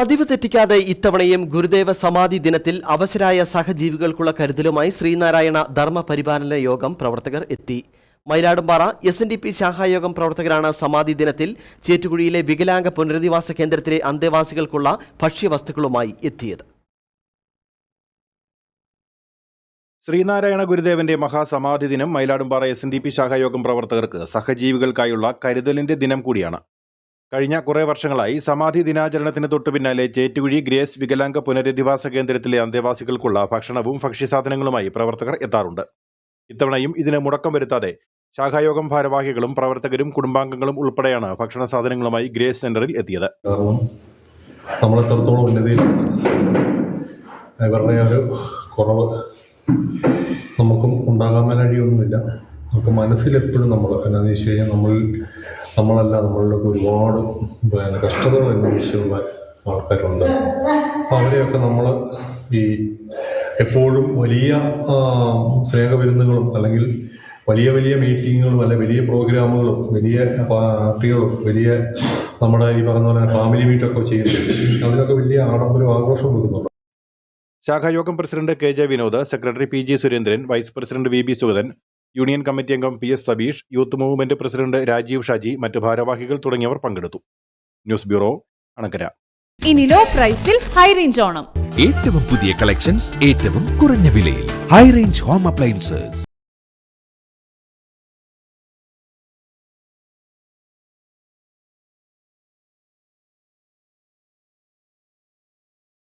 പതിവ് തെറ്റിക്കാതെ ഇത്തവണയും ഗുരുദേവ സമാധി ദിനത്തിൽ അവശരായ സഹജീവികൾക്കുള്ള കരുതലുമായി ശ്രീനാരായണ ധർമ്മ പരിപാലന യോഗം പ്രവർത്തകർ എത്തി. Mayiladumpara S N D P ശാഖായോഗം പ്രവർത്തകരാണ് സമാധി ദിനത്തിൽ ചേറ്റുകുഴിയിലെ വികലാംഗ പുനരധിവാസ കേന്ദ്രത്തിലെ അന്തേവാസികൾക്കുള്ള ഭക്ഷ്യവസ്തുക്കളുമായി എത്തിയത്. ശ്രീനാരായണ ഗുരുദേവന്റെ മഹാസമാധി ദിനം Mayiladumpara S N D P ശാഖായോഗം പ്രവർത്തകർക്ക് സഹജീവികൾക്കായുള്ള കരുതലിന്റെ ദിനം കൂടിയാണ്. കഴിഞ്ഞ കുറേ വർഷങ്ങളായി സമാധി ദിനാചരണത്തിന് തൊട്ടു പിന്നാലെ ചേറ്റുകുഴി ഗ്രേസ് വികലാംഗ പുനരധിവാസ കേന്ദ്രത്തിലെ അന്തേവാസികൾക്കുള്ള ഭക്ഷണവും ഭക്ഷ്യസാധനങ്ങളുമായി പ്രവർത്തകർ എത്താറുണ്ട്. ഇത്തവണയും ഇതിന് മുടക്കം വരുത്താതെ ശാഖായോഗം ഭാരവാഹികളും പ്രവർത്തകരും കുടുംബാംഗങ്ങളും ഉൾപ്പെടെയാണ് ഭക്ഷണ സാധനങ്ങളുമായി ഗ്രേസ് സെന്ററിൽ എത്തിയത്. ഒരു കുറവ് നമുക്കും ഉണ്ടാകാൻ കഴിയൊന്നുമില്ല നമുക്ക് മനസ്സിലെപ്പോഴും നമ്മൾ എന്താണെന്ന് വെച്ച് കഴിഞ്ഞാൽ നമ്മൾ നമ്മളല്ല നമ്മളിലൊക്കെ ഒരുപാട് പിന്നെ കഷ്ടതകൾ അനുഭവിച്ചുള്ള ആൾക്കാരുണ്ട്. അപ്പം അവരെയൊക്കെ നമ്മൾ ഈ എപ്പോഴും വലിയ സ്നേഹവിരുന്നുകളും അല്ലെങ്കിൽ വലിയ വലിയ മീറ്റിങ്ങുകളും അല്ലെ വലിയ പ്രോഗ്രാമുകളും വലിയ പാർട്ടികളും വലിയ നമ്മുടെ ഈ പറഞ്ഞ പോലെ ഫാമിലി മീറ്റൊക്കെ ചെയ്യുന്നുണ്ട്. അതിനൊക്കെ വലിയ ആഡംബരം ആഘോഷം വെക്കുന്നുണ്ട്. ശാഖായോഗം president K J Vinod secretary P G Surendran vice president V B Sugathan union committee അംഗം P S Sabeesh youth movement president Rajeev Shaji മറ്റ് ഭാരവാഹികൾ തുടങ്ങിയവർ പങ്കെടുത്തു. News bureau Anakkara. ഇനി ലോ പ്രൈസിൽ ഹൈ റേഞ്ച് ഓണം. ഏറ്റവും പുതിയ കളക്ഷൻസ് ഏറ്റവും കുറഞ്ഞ വിലയിൽ. High range home appliances